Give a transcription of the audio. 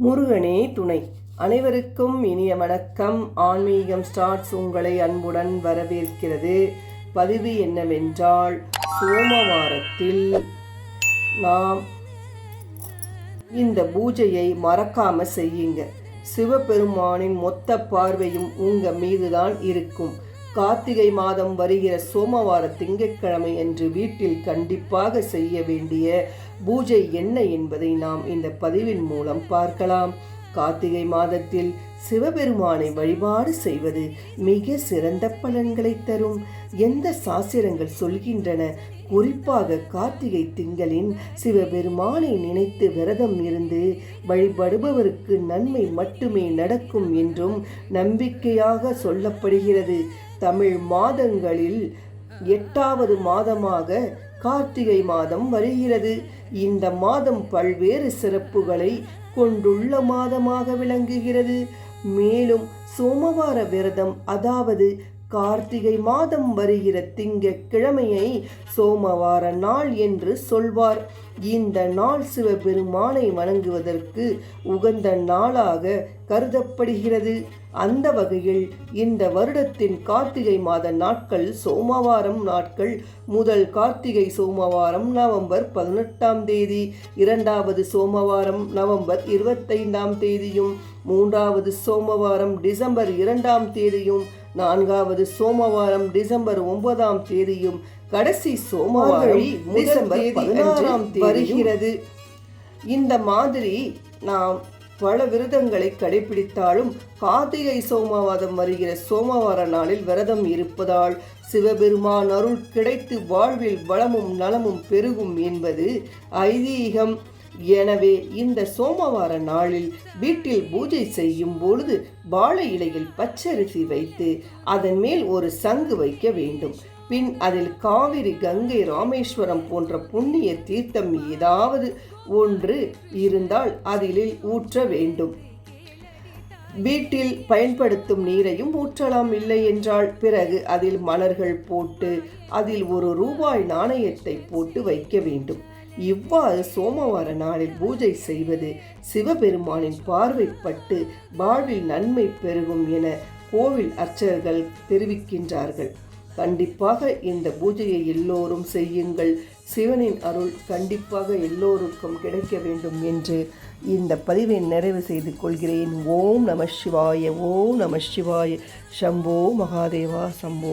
முருகனே துணை. அனைவருக்கும் இனிய வணக்கம். ஆன்மீகம் ஸ்டார்ட்ஸ் உங்களை அன்புடன் வரவேற்கிறது. பதிவு என்னவென்றால் சோமவாரத்தில் நாம் இந்த பூஜையை மறக்காம செய்யுங்க. சிவபெருமானின் மொத்த பார்வையும் உங்க மீதுதான் இருக்கும். கார்த்திகை மாதம் வருகிற சோமவார திங்கட்கிழமை என்று வீட்டில் கண்டிப்பாக செய்ய வேண்டிய பூஜை என்ன என்பதை நாம் இந்த பதிவின் மூலம் பார்க்கலாம். கார்த்திகை மாதத்தில் சிவபெருமானை வழிபாடு செய்வது மிக சிறந்த பலன்களை தரும். எந்த சாஸ்திரங்கள் சொல்கின்றன? குறிப்பாக கார்த்திகை திங்களின் சிவபெருமானை நினைத்து விரதம் இருந்து வழிபடுபவருக்கு நன்மை மட்டுமே நடக்கும் என்றும் நம்பிக்கையாக சொல்லப்படுகிறது. தமிழ் மாதங்களில் எட்டாவது மாதமாக கார்த்திகை மாதம் வருகிறது. இந்த மாதம் பல்வேறு சிறப்புகளை கொண்டுள்ள மாதமாக விளங்குகிறது. மேலும் சோமவார விரதம் அதாவது கார்த்திகை மாதம் வருகிற திங்கக்கிழமையை சோமவார நாள் என்று சொல்வார். இந்த நாள் சிவபெருமானை வணங்குவதற்கு உகந்த நாளாக கருதப்படுகிறது. அந்த வகையில் இந்த வருடத்தின் கார்த்திகை மாத நாட்கள் சோமவாரம் நாட்கள். முதல் கார்த்திகை சோமவாரம் நவம்பர் பதினெட்டாம் தேதி இரண்டாவது சோமவாரம் நவம்பர் இருபத்தைந்தாம் தேதியும் மூன்றாவது சோமவாரம் டிசம்பர் இரண்டாம் தேதியும் நான்காவது சோமவாரம் டிசம்பர் ஒன்பதாம் தேதியும் கடைசி சோமவாரம் டிசம்பர் பதினாறாம் வருகிறது. இந்த மாதிரி நாம் பல விரதங்களை கடைபிடித்தாலும் கார்த்திகை சோமவாதம் வருகிற சோமவார நாளில் விரதம் இருப்பதால் சிவபெருமான் அருள் கிடைத்து வாழ்வில் வளமும் நலமும் பெருகும் என்பது ஐதீகம். எனவே இந்த சோமவார நாளில் வீட்டில் பூஜை செய்யும் பொழுது வாழை இலையில் பச்சரிசி வைத்து அதன் மேல் ஒரு சங்கு வைக்க வேண்டும். பின் அதில் காவிரி கங்கை ராமேஸ்வரம் போன்ற புண்ணிய தீர்த்தம் ஏதாவது ஒன்று இருந்தால் அதிலில் ஊற்ற வேண்டும். வீட்டில் பயன்படுத்தும் நீரையும் ஊற்றலாம் இல்லை என்றால் பிறகு அதில் மலர்கள் போட்டு அதில் ஒரு ரூபாய் நாணயத்தை போட்டு வைக்க வேண்டும். இவ்வாறு சோமவார நாளில் பூஜை செய்வது சிவபெருமானின் பார்வைப்பட்டு வாழ்வில் நன்மை பெருகும் என கோவில் அர்ச்சகர்கள் தெரிவிக்கின்றார்கள். கண்டிப்பாக இந்த பூஜையை எல்லோரும் செய்யுங்கள். சிவனின் அருள் கண்டிப்பாக எல்லோருக்கும் கிடைக்க வேண்டும் என்று இந்த பதிவை நிறைவு செய்து கொள்கிறேன். ஓம் நம சிவாய ஓம் நம சிவாய சம்போ மகாதேவா சம்போ